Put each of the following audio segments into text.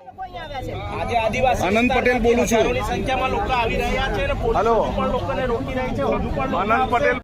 આજે આદિવાસી આનંદ પટેલ બોલું છું. સંખ્યામાં લોકો આવી રહ્યા છે હલો. લોકોને રોકી રહી છે હજુ પણ આનંદ પટેલ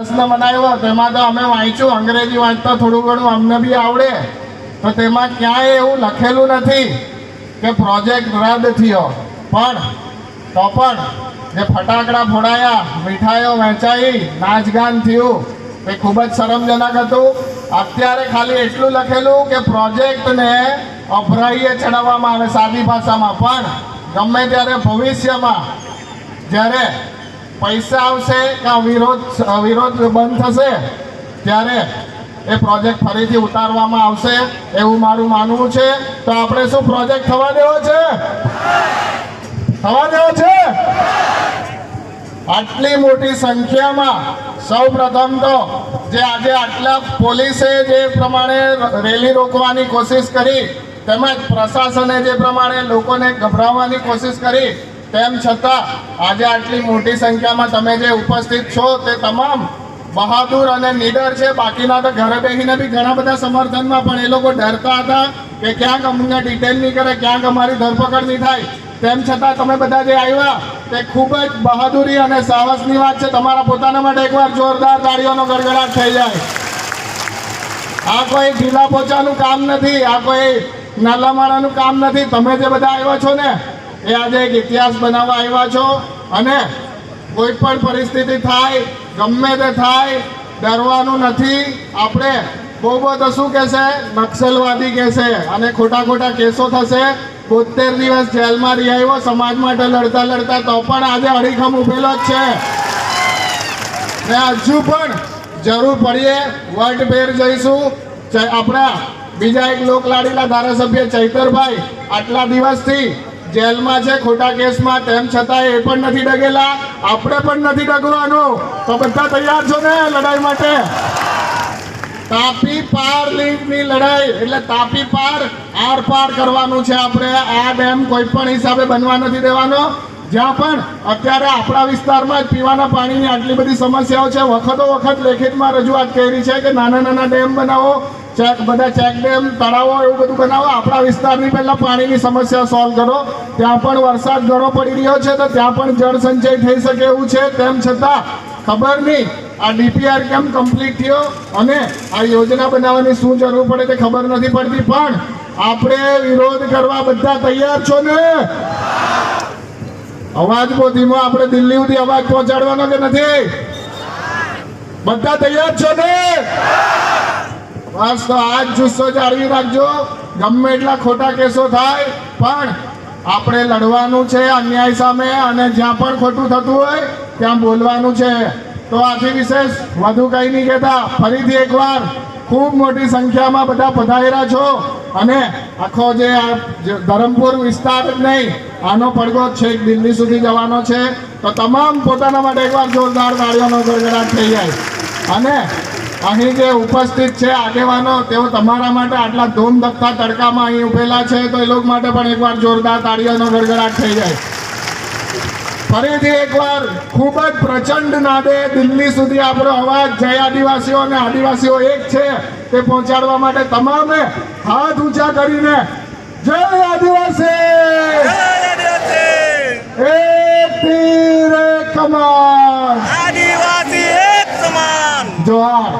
પ્રશ્ન બનાવ્યો તેમાં તો અમે વાંચ્યું, અંગ્રેજી વાંચતા થોડું ઘણું અમને બી આવડે. તો તેમાં ક્યાંય એવું લખેલું નથી કે પ્રોજેક્ટ રદ થયો. પણ, તો પણ, જે ફટાકડા ફોડાયા, મીઠાઈઓ વહેંચાઈ, નાચગાન થયું તે ખૂબ જ શરમજનક હતું. અત્યારે ખાલી એટલું લખેલું કે પ્રોજેક્ટને અભરાઈએ ચડાવવામાં આવે સાદી ભાષામાં. પણ, ગમે ત્યારે ભવિષ્યમાં જ્યારે પૈસા આવશે કે વિરોધ વિરોધ બંધ થશે? ત્યારે એ પ્રોજેક્ટ ફરીથી ઉતારવામાં આવશે એવું મારું માનવું છે. તો આપણે શું પ્રોજેક્ટ થવા દેવો છે? થવા દેવો છે? આટલી મોટી સંખ્યામાં સૌ પ્રથમ તો જે આજે આટલા પોલીસે જે પ્રમાણે રેલી રોકવાની કોશિશ કરી, તેમજ પ્રશાસને જે પ્રમાણે લોકોને ગભરાવવાની કોશિશ કરી તેમ છતાં, આજે આટલી મોટી સંખ્યામાં તમે જે ઉપસ્થિત છો તે તમામ બહાદુર અને નીડર છે. બાકીના તો ઘરે બેસીને બી ઘણા બધા સમર્થનમાં પણ એ લોકો ડરતા હતા કે ક્યાંક અમને ડિટેલ નહીં કરે, ક્યાંક અમારી ધરપકડ નહીં થાય. તેમ છતાં તમે બધા જે આવ્યા, તે ખૂબ જ બહાદુરી અને સાહસની વાત છે. તમારા પોતાના માટે એકવાર જોરદાર તાળીઓનો ગડગડાટ થઈ જાય. આ કોઈ ઢીલા પોચાનું કામ નથી, આ કોઈ નાલા મારાનું કામ નથી. તમે જે બધા આવ્યા છો ને એ આજે એક ઇતિહાસ બનાવવા આવ્યા છો અને કોઈ પણ પરિસ્થિતિ થાય, ગમે તે થાય, ડરવાનું નથી. આપણે બહુ બહુ શું કહેશે? નક્સલવાદી કહેશે અને ખોટા ખોટા કેસો થશે. બોતેર દિવસ જેલમાં રહી આવ્યો, સમાજ માટે લડતા લડતા તો પણ આજે અડીખમ ઉભેલો જ છે. ને હજુ પણ જરૂર પડીએ વટભેર જઈશું. આપણા બીજા એક લોકલાડીલા ધારાસભ્ય ચૈતરભાઈ, આટલા દિવસથી જેલમાં છે, ખોટા કેસમાં, તેમ છતાં એ પણ નથી ડગેલા. આપણે પણ નથી ડગવાનું. તો બધા તૈયાર છો ને લડાઈ માટે? તાપી પાર લિંકની લડાઈ, એટલે તાપી પાર આર પાર કરવાનું છે આપણે. આ ડેમ કોઈ પણ હિસાબે બનવા નથી દેવાનો. જ્યાં પણ અત્યારે આપણા વિસ્તારમાં જ પીવાના પાણીની આટલી બધી સમસ્યાઓ છે. વખતો વખત લેખિતમાં રજૂઆત કરી છે કે નાના નાના ડેમ બનાવો. ચેક, બધા ચેક ડેમ, તળાવો એવું બધું બનાવો. આપણા વિસ્તારની પહેલા પાણીની સમસ્યા સોલ્વ કરો. ત્યાં પણ વરસાદ ઘણો પડી રહ્યો છે તો ત્યાં પણ જળ સંચય થઈ શકે એવું છે. તેમ છતાં ખબર નહીં આ ડીપીઆર કેમ કમ્પ્લીટ થયો અને આ યોજના બનાવવાની શું જરૂર પડે તે ખબર નથી પડતી. પણ આપણે વિરોધ કરવા બધા તૈયાર છો ને? અવાજ બહુ ધીમો, આપણે દિલ્હી સુધી અવાજ પહોંચાડવાનો કે નથી? બધા તૈયાર છો ને? બસ તો આજ જુસ્સો જાળવી રાખજો. ગમે એટલા ખોટા કેસો થાય, પણ આપણે લડવાનું છે અન્યાય સામે અને જ્યાં પણ ખોટું થતું હોય, ત્યાં બોલવાનું છે. તો આથી વિશેષ વધુ કંઈ નહીં કહેતા. ફરીથી એકવાર ખૂબ મોટી સંખ્યામાં બધા પધારેલા છો. અને આખો જે આ ધરમપુર વિસ્તાર જ નહીં, આનો પડઘો છેક દિલ્હી સુધી જવાનો છે. તો તમામ પોતાના માટે એકવાર જોરદાર તાળીઓનો ગરગડાટ થઈ જાય. અને અહીં જે ઉપસ્થિત છે આગેવાનો તેઓ તમારા માટે આટલા ધૂમ ધક્કા તડકામાં અહીં ઉભેલા છે તો એ લોકો માટે પણ એકવાર જોરદાર તાળીઓનો ગડગડાટ થઈ જાય. ફરીથી એકવાર ખૂબ જ પ્રચંડ નાદે દિલ્હી સુધી આપણો અવાજ જય આદિવાસીઓ અને આદિવાસીઓ એક છે તે પહોંચાડવા માટે તમામે હાથ ઊંચા કરીને જય આદિવાસી! એક તીર એક કમાન આદિવાસી એક સમાન. જોહાર